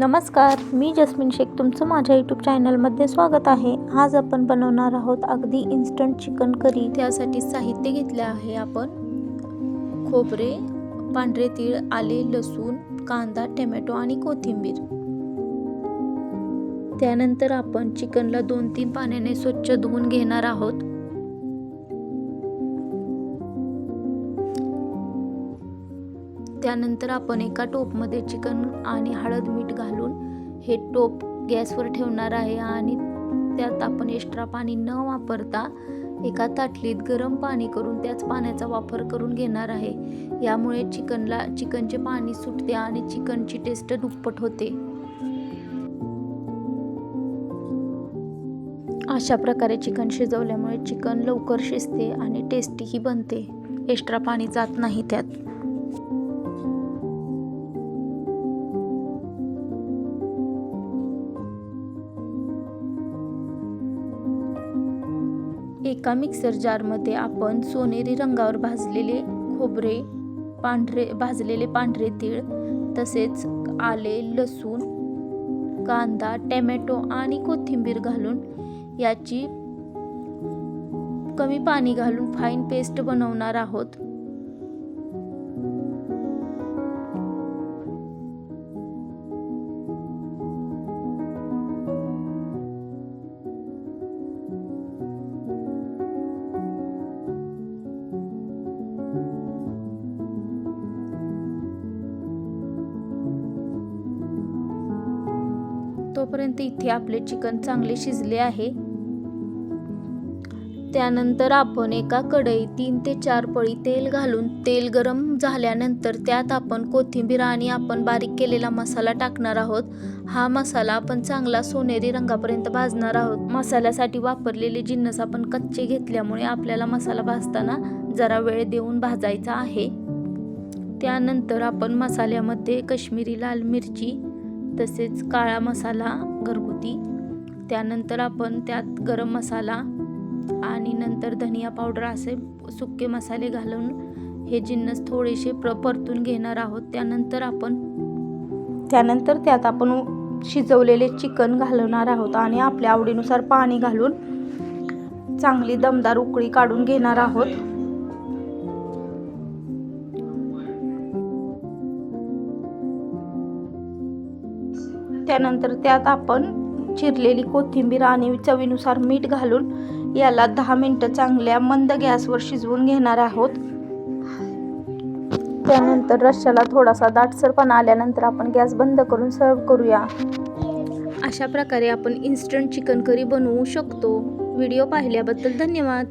नमस्कार मी जस्मिन शेख. तुमचं माझ्या यूट्यूब चॅनलमध्ये स्वागत आहे. आज आपण बनवणार आहोत अगदी इन्स्टंट चिकन करी त्यासाठी साहित्य घेतले आहे आपण. खोबरे पांढरे तीळ आले लसूण कांदा टोमॅटो आणि कोथिंबीर. त्यानंतर आपण चिकनला दोन तीन पाण्याने स्वच्छ धुवून घेणार आहोत. त्यानंतर आपण एका टोपमध्ये चिकन आणि हळद मीठ घालून हे टोप गॅसवर ठेवणार आहे आणि त्यात आपण एक्स्ट्रा पाणी न वापरता एका ताटलीत गरम पाणी करून त्याच पाण्याचा वापर करून घेणार आहे. यामुळे चिकनला चिकनचे पाणी सुटते आणि चिकनची टेस्ट दुप्पट होते. अशा प्रकारे चिकन शिजवल्यामुळे चिकन लवकर शिजते आणि टेस्टीही बनते. एक्स्ट्रा पाणी जात नाही त्यात. एका मिक्सर जारमध्ये आपण सोनेरी रंगावर भाजलेले खोबरे पांढरे भाजलेले पांढरे तीळ तसेच आले लसूण कांदा टॅमॅटो आणि कोथिंबीर घालून याची कमी पाणी घालून फाईन पेस्ट बनवणार आहोत. तोपर्यंत इथे आपले चिकन चांगले शिजले आहे. त्यानंतर आपण एका कढईत तीन ते चार पळी तेल घालून तेल गरम झाल्यानंतर त्यात आपण कोथिंबीर आणि आपण बारीक केलेला मसाला टाकणार आहोत. हा मसाला आपण चांगला सोनेरी रंगापर्यंत भाजणार आहोत. मसाल्यासाठी वापरलेले जिन्नस आपण कच्चे घेतल्यामुळे आपल्याला मसाला भाजताना जरा वेळ देऊन भाजायचा आहे. त्यानंतर आपण मसाल्यामध्ये कश्मीरी लाल मिरची तसेच काळा मसाला घरगुती. त्यानंतर आपण त्यात गरम मसाला आणि नंतर धनिया पावडर असे सुके मसाले घालून हे जिन्नस थोडेसे प्र परतून घेणार आहोत. त्यानंतर आपण त्यानंतर त्यात आपण शिजवलेले चिकन घालवणार आहोत आणि आपल्या आवडीनुसार पाणी घालून चांगली दमदार उकळी काढून घेणार आहोत. त्यानंतर त्यात आपण चिरलेली कोथिंबीर आणि चवीनुसार मीठ घालून याला दहा मिनटं चांगल्या मंद गॅसवर शिजवून घेणार आहोत. त्यानंतर रश्श्याला थोडासा दाटसरपणा आल्यानंतर आपण गॅस बंद करून सर्व करूया. अशा प्रकारे आपण इन्स्टंट चिकन करी बनवू शकतो. व्हिडिओ पाहिल्याबद्दल धन्यवाद.